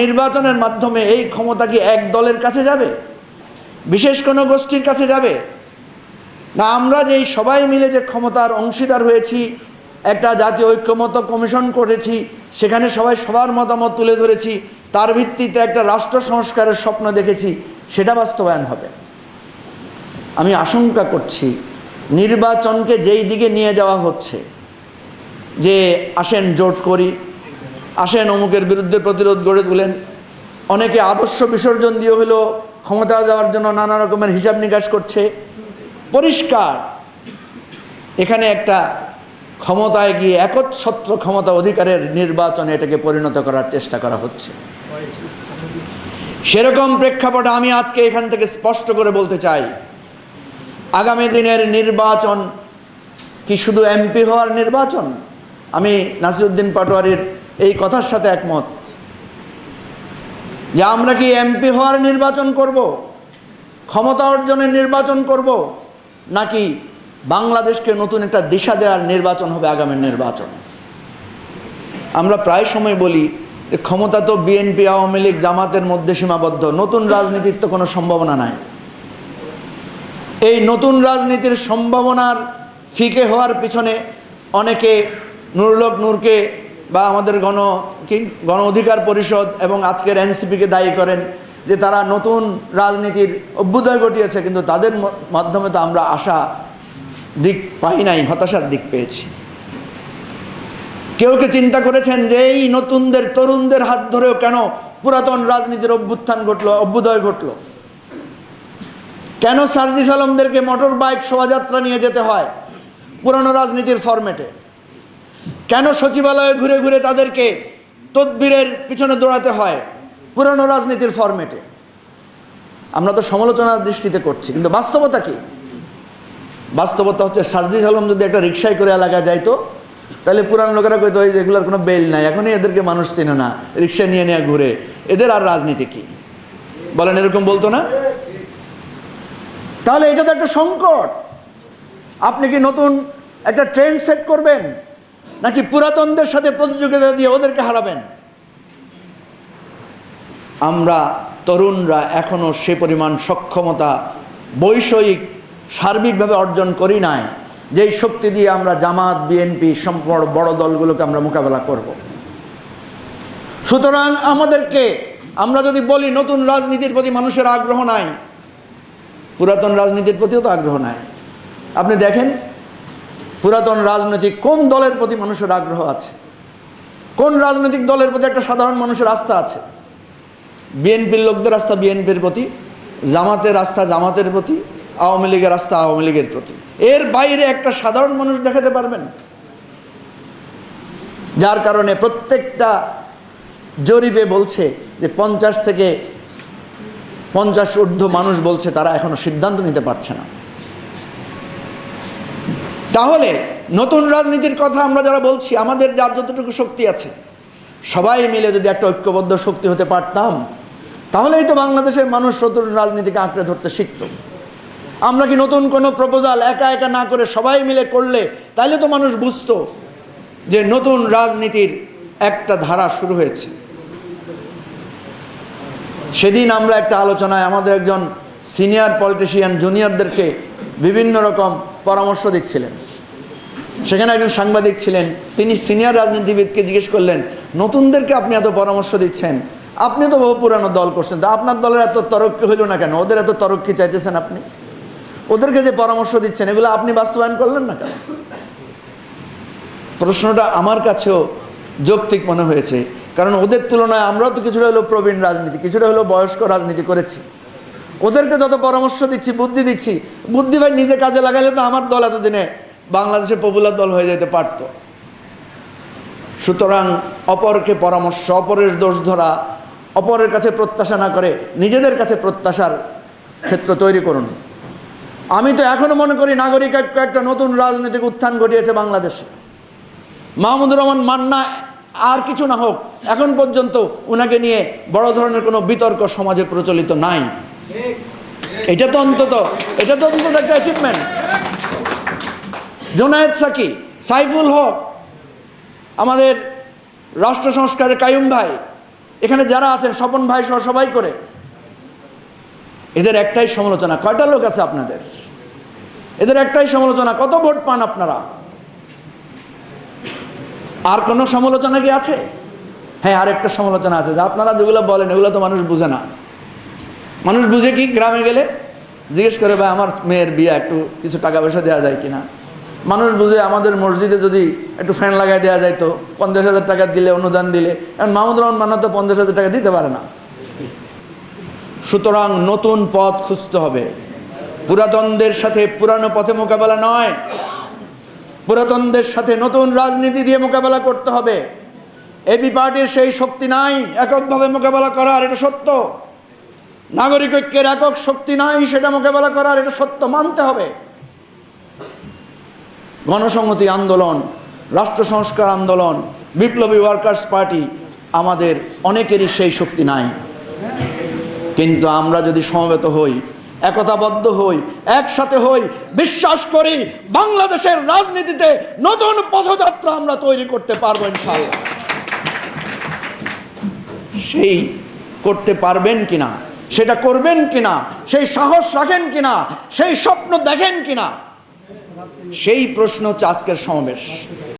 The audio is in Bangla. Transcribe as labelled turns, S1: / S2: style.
S1: নির্বাচনের মাধ্যমে এই ক্ষমতা কি এক দলের কাছে যাবে? বিশেষ কোনো গোষ্ঠীর কাছে যাবে? না, আমরা যে এই সবাই মিলে যে ক্ষমতার অংশীদার হয়েছি, একটা জাতীয় ঐক্যমত কমিশন করেছি, সেখানে সবাই সবার মতামত তুলে ধরেছি, তার ভিত্তিতে একটা রাষ্ট্র সংস্কারের স্বপ্ন দেখেছি, সেটা বাস্তবায়ন হবে। আমি আশঙ্কা করছি নির্বাচনকে যেই দিকে নিয়ে যাওয়া হচ্ছে, যে আসেন জোট করি আসেন অমুকের বিরুদ্ধে প্রতিরোধ গড়ে তুলেন। অনেকে আদর্শ বিসর্জন দিয়ে হলেও ক্ষমতা যাওয়ার জন্য নানা রকমের হিসাব নিকাশ করছে। পরিষ্কার। এখানে একটা ক্ষমতায় গিয়ে একচ্ছত্র ক্ষমতা অধিকারের নির্বাচনে এটাকে পরিণত করার চেষ্টা করা হচ্ছে। সেরকম প্রেক্ষাপটে আমি আজকে এখান থেকে স্পষ্ট করে বলতে চাই। আগামী দিনের নির্বাচন কি শুধু এমপি হওয়ার নির্বাচন? আমি নাসিরুদ্দিন পাটোয়ারির এই কথার সাথে একমত যে আমরা কি এমপি হওয়ার নির্বাচন করব? ক্ষমতা অর্জনের নির্বাচন করব? নাকি বাংলাদেশকে নতুন একটা দিশা দেওয়ার নির্বাচন হবে আগামী নির্বাচন? আমরা প্রায় সময় বলি যে ক্ষমতা তো বিএনপি আওয়ামী লীগ, জামাতের মধ্যে সীমাবদ্ধ। নতুন রাজনীতির তো কোনো সম্ভাবনা নাই। এই নতুন রাজনীতির সম্ভাবনার ফিকে হওয়ার পিছনে অনেকে নুরুলক নূরকে বা আমাদের গণ কি, গণ অধিকার পরিষদ এবং আজকের এনসিপিকে দায়ী করেন যে তারা নতুন রাজনীতির অভ্যুদয় ঘটিয়েছে, কিন্তু তাদের মাধ্যমে তো আমরা আশা দিক পাই নাই, হতাশার দিক পেয়েছি। কেউ কে চিন্তা করেছেন যে এই নতুনদের, তরুণদের হাত ধরেও কেন পুরাতন রাজনীতির অভ্যুত্থান ঘটলো, অভ্যুদয় ঘটলো? কেন সার্জিস আলমদেরকে মোটর বাইক শোভাযাত্রা নিয়ে যেতে হয় পুরানো রাজনীতির ফরম্যাটে কেন সচিবালয়ে ঘুরে ঘুরে তাদেরকে তদবিরের পিছনে দৌড়াতে হয় পুরানো রাজনীতির ফরম্যাটে? আমরা তো সমালোচনার দৃষ্টিতে করছি, কিন্তু বাস্তবতা কি? বাস্তবতা হচ্ছে, সার্জিস আলম যদি একটা রিক্সায় করে এলাকা যাইতো, তাহলে পুরানো লোকেরা কইতো, এই যে এগুলোর কোনো বেল নাই, এখনই এদেরকে মানুষ চেনে না রিক্সা নিয়ে নিয়ে ঘুরে। এদের আর রাজনীতি কি? বলেন, এরকম বলতো না? তাহলে এটা তো একটা সংকট। আপনি কি নতুন একটা ট্রেন্ড সেট করবেন? নাকি পুরাতনদের সাথে প্রতিযোগিতা দিয়ে ওদেরকে হারাবেন? আমরা তরুণরা এখনও সে পরিমাণ সক্ষমতা বৈষয়িক, সার্বিকভাবে অর্জন করি নাই, যেই শক্তি দিয়ে আমরা জামাত বিএনপি সম্পূর্ণ বড় দলগুলোকে আমরা মোকাবেলা করব। সুতরাং আমাদেরকে, আমরা যদি বলি নতুন রাজনীতির প্রতি মানুষের আগ্রহ নাই, পুরাতন রাজনীতির প্রতিও তো আগ্রহ নাই। আপনি দেখেন পুরাতন রাজনৈতিক কোন দলের প্রতি মানুষের আগ্রহ আছে? কোন রাজনৈতিক দলের প্রতি একটা সাধারণ মানুষের আস্থা আছে? বিএনপির লোকদের আস্থা বিএনপির প্রতি, জামাতের আস্থা জামাতের প্রতি, আওয়ামী লীগের আস্থা আওয়ামী লীগের প্রতি। এর বাইরে একটা সাধারণ মানুষ দেখাতে পারবেন? যার কারণে প্রত্যেকটা জরিপে বলছে যে পঞ্চাশ থেকে পঞ্চাশ ঊর্ধ্ব মানুষ বলছে তারা এখনও সিদ্ধান্ত নিতে পারছে না। তাহলে নতুন রাজনীতির কথা আমরা যারা বলছি, আমাদের যার যতটুকু শক্তি আছে, সবাই মিলে যদি একটা ঐক্যবদ্ধ শক্তি হতে পারতাম, তাহলেই তো বাংলাদেশের মানুষ নতুন রাজনীতিকে আঁকড়ে ধরতে শিখত। আমরা কি নতুন কোনো প্রপোজাল একা একা না করে সবাই মিলে করলে, তাইলে তো মানুষ বুঝতো যে নতুন রাজনীতির একটা ধারা শুরু হয়েছে। সেদিন আমরা একটা আলোচনায় আমাদের একজন সিনিয়র পলিটিশিয়ান জুনিয়রদেরকে বিভিন্ন রকম পরামর্শ দিচ্ছিলেন। সেখানে একজন সাংবাদিক ছিলেন, তিনি সিনিয়র রাজনীতিবিদকে জিজ্ঞেস করলেন, নতুনদেরকে আপনি এত পরামর্শ দিচ্ছেন? আপনি তো বহু পুরানো দল করছেন, তা আপনার দলের এত তরক্কি হইল না কেন? ওদের এত তরক্কি চাইতেছেন আপনি? ওদেরকে যে পরামর্শ দিচ্ছেন, এগুলো আপনি বাস্তবায়ন করলেন না কেন? প্রশ্নটা আমার কাছেও যৌক্তিক মনে হয়েছে, কারণ ওদের তুলনায় আমরাও তো কিছুটা হলো প্রবীণ রাজনীতি, কিছুটা হলো বয়স্ক রাজনীতি করেছি। ওদেরকে যত পরামর্শ দিচ্ছি, বুদ্ধি দিচ্ছি, বুদ্ধি ভাই নিজে কাজে লাগাইলে তো আমার দল এতদিনে বাংলাদেশে পপুলার দল হয়ে যেতে পারত। সুতরাং অপরকে পরামর্শ, অপরের দোষ ধরা, অপরের কাছে প্রত্যাশা না করে নিজেদের কাছে প্রত্যাশার ক্ষেত্র তৈরি করুন। আমি তো এখনও মনে করি নাগরিক ঐক্য একটা নতুন রাজনৈতিক উত্থান ঘটিয়েছে বাংলাদেশে। মাহমুদুর রহমান মান্না আর কিছু না হোক, এখন পর্যন্ত উনাকে নিয়ে বড় ধরনের কোনো বিতর্ক সমাজে প্রচলিত নাই। এটা তো অন্তত, এটা তো অন্তত একটা অ্যাচিভমেন্ট জোনায়েদ সাকি, সাইফুল হক, আমাদের রাষ্ট্র সংস্কারের কায়ুম ভাই, এখানে যারা আছেন, স্বপন ভাই সহ সবাই করে, এদের একটাই সমালোচনা। কয়টা লোক আছে আপনাদের? এদের একটাই সমালোচনা। কত ভোট পান আপনারা? আর কোনো সমালোচনা কি আছে? হ্যাঁ আরেকটা সমালোচনা আছে। যে আপনারা যেগুলো বলেন, এগুলো তো মানুষ বুঝে না। মানুষ বুঝে কি গ্রামে গেলে? জিজ্ঞেস করে, ভাই, আমার মেয়ের বিয়ে একটু কিছু টাকা পয়সা দেওয়া যায় কিনা? মানুষ বুঝে আমাদের মসজিদে যদি একটু ফ্যান লাগাই দেওয়া যায় তো পঞ্চাশ হাজার টাকা দিলে, অনুদান দিলে। এখন মাহমুদ রহমান মান্না তো পঞ্চাশ হাজার টাকা দিতে পারে না। সুতরাং নতুন পথ খুঁজতে হবে। পুরাতনদের সাথে পুরানো পথে মোকাবেলা নয়। পুরাতনদের সাথে নতুন রাজনীতি দিয়ে মোকাবেলা করতে হবে। এবি পার্টির সেই শক্তি নাই। এককভাবে মোকাবেলা করার, এটা সত্য। নাগরিক ঐক্যের একক শক্তি নাই, সেটা মোকাবেলা করার, এটা সত্য, মানতে হবে। গণসংহতি আন্দোলন, রাষ্ট্র সংস্কার আন্দোলন, বিপ্লবী ওয়ার্কার্স পার্টি আমাদের অনেকেরই সেই শক্তি নাই। কিন্তু আমরা যদি সমবেত হই, একতাবদ্ধ হই, একসাথে হই, বিশ্বাস করি, বাংলাদেশের রাজনীতিতে নতুন পথযাত্রা আমরা তৈরি করতে পারব ইনশাল্লাহ সেই করতে পারবেন কিনা? সেটা করবেন কিনা? সেই সাহস রাখেন কিনা? সেই স্বপ্ন দেখেন কিনা? সেই প্রশ্ন হচ্ছে আজকের সমাবেশ।